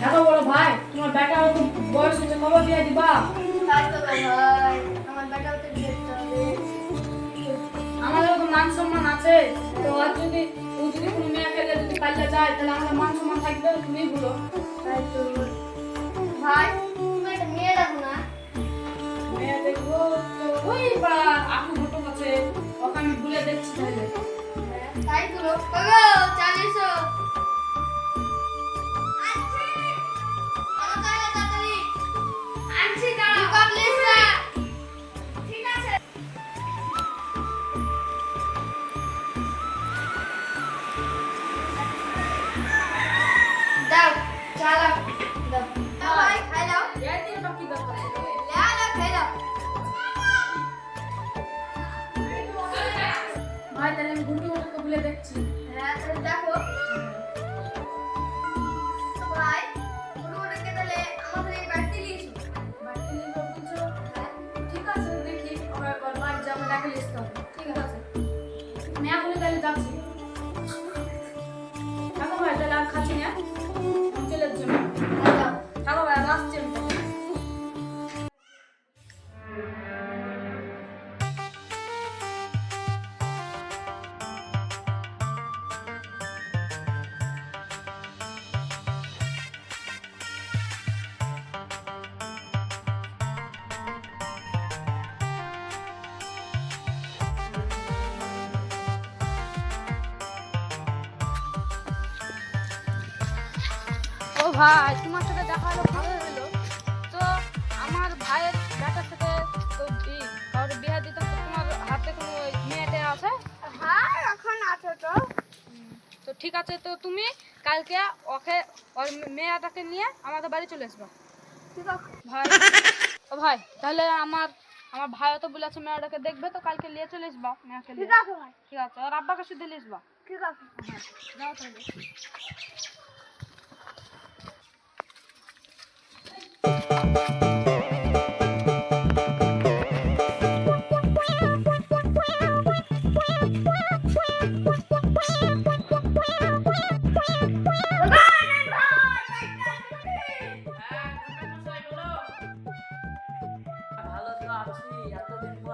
দেখো বড় ভাই তোমার বেটা তো বয়স হচ্ছে কবে বিয়ে দিবা। তাই তো ভাই আমার বেটাও তো বিয়ে দিতে হবে। আমাদের তো মান সম্মান আছে তো আর যদি ও যদি কোনো মেয়ে ফেলে যদি পাল্লা যায় তাহলে আমাদের মান সম্মান থাকবে তুমি বলো। তাই তো ভাই তুমি একটা মেয়ে দেখো না। মেয়ে দেখব তো ওই বা ঘটক আছে ওকে আমি ভুলে দেখছি তাই তো। চালিয়েছো দাও চালা দাও ভাই খাই দাও এই দিয়ে বাকি ব্যাপার ছিল। লে দাও খাই দাও ভাই তাহলে আমি ঘুরতে ঘুরতে ভুলে দেখছি ভাই তোমার সাথে দেখা হলো ভালো হলো। তো আমার ভাইয়ের বেটার সাথে তো কারোর বিয়ে দিতে তোমার হাতে কোনো মেয়েটা আছে? হ্যাঁ এখন আছো তো। তো ঠিক আছে তো তুমি কালকে ওকে ওর মেয়েটাকে নিয়ে আমাদের বাড়ি চলে আসবা। ঠিক আছে। ভাই ও ভাই তাহলে আমার আমার ভাইও তো বলেছে মেয়েটাকে দেখবে তো কালকে নিয়ে চলে আসবা মেয়েকে ঠিক আছে ভাই। ঠিক আছে আর আব্বাকে শুধু নিয়ে আসবা। ঠিক আছে। যাও তাহলে।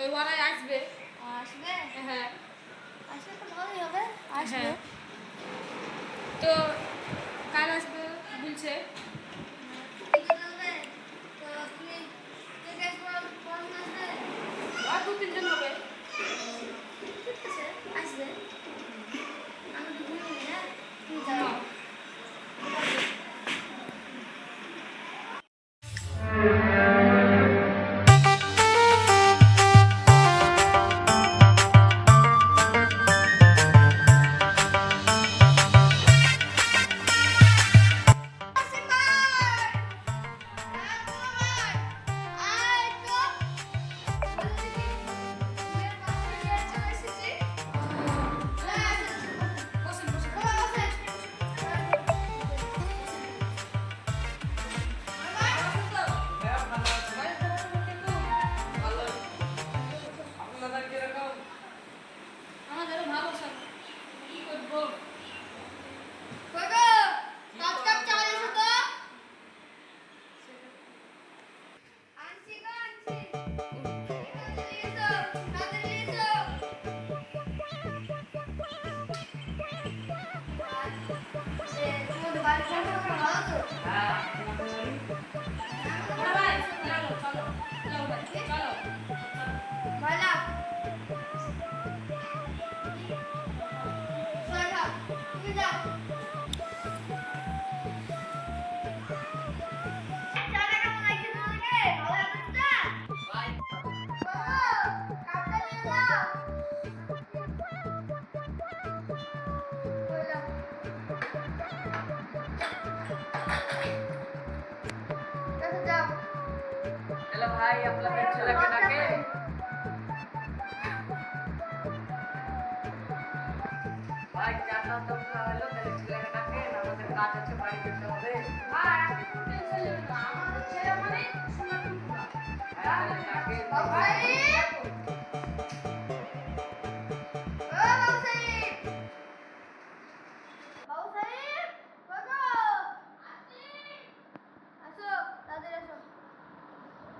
ওই ওরাই আসবে। আসবে? হ্যাঁ। আসলে তো ভালোই হবে আসবে। হ্যাঁ। তো কাল আসবে Vai, vai, vai, vai. ভাই, আপনাদের ছেলেকে ডাকে ভাই চার নাম তো হলো তাহলে ছেলেকে ডাকে আমাদের কাজ আছে, বাড়ি যেতে হবে। আমাদের ছেলে মানে সোনা টুকরা ডাকে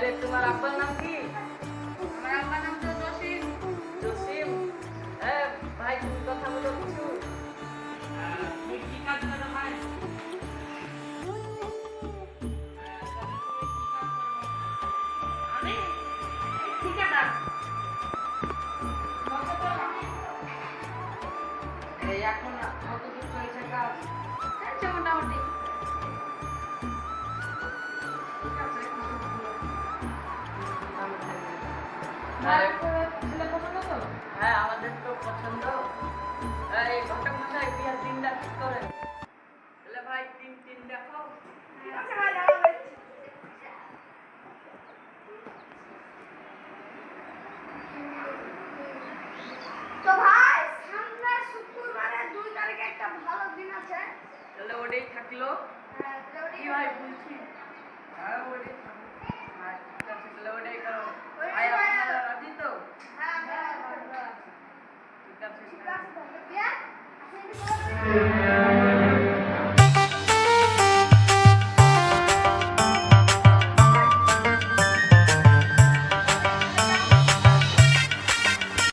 dari Semarang aqui. হ্যাঁ আমাদের তো পছন্দ। এই ঘটক মশাই বিয়ার দিনটা ঠিক করেন তাহলে ভাই তিন তিন দেখো। একটা ভালো দিন আছে। তাহলে ওটাই থাকল।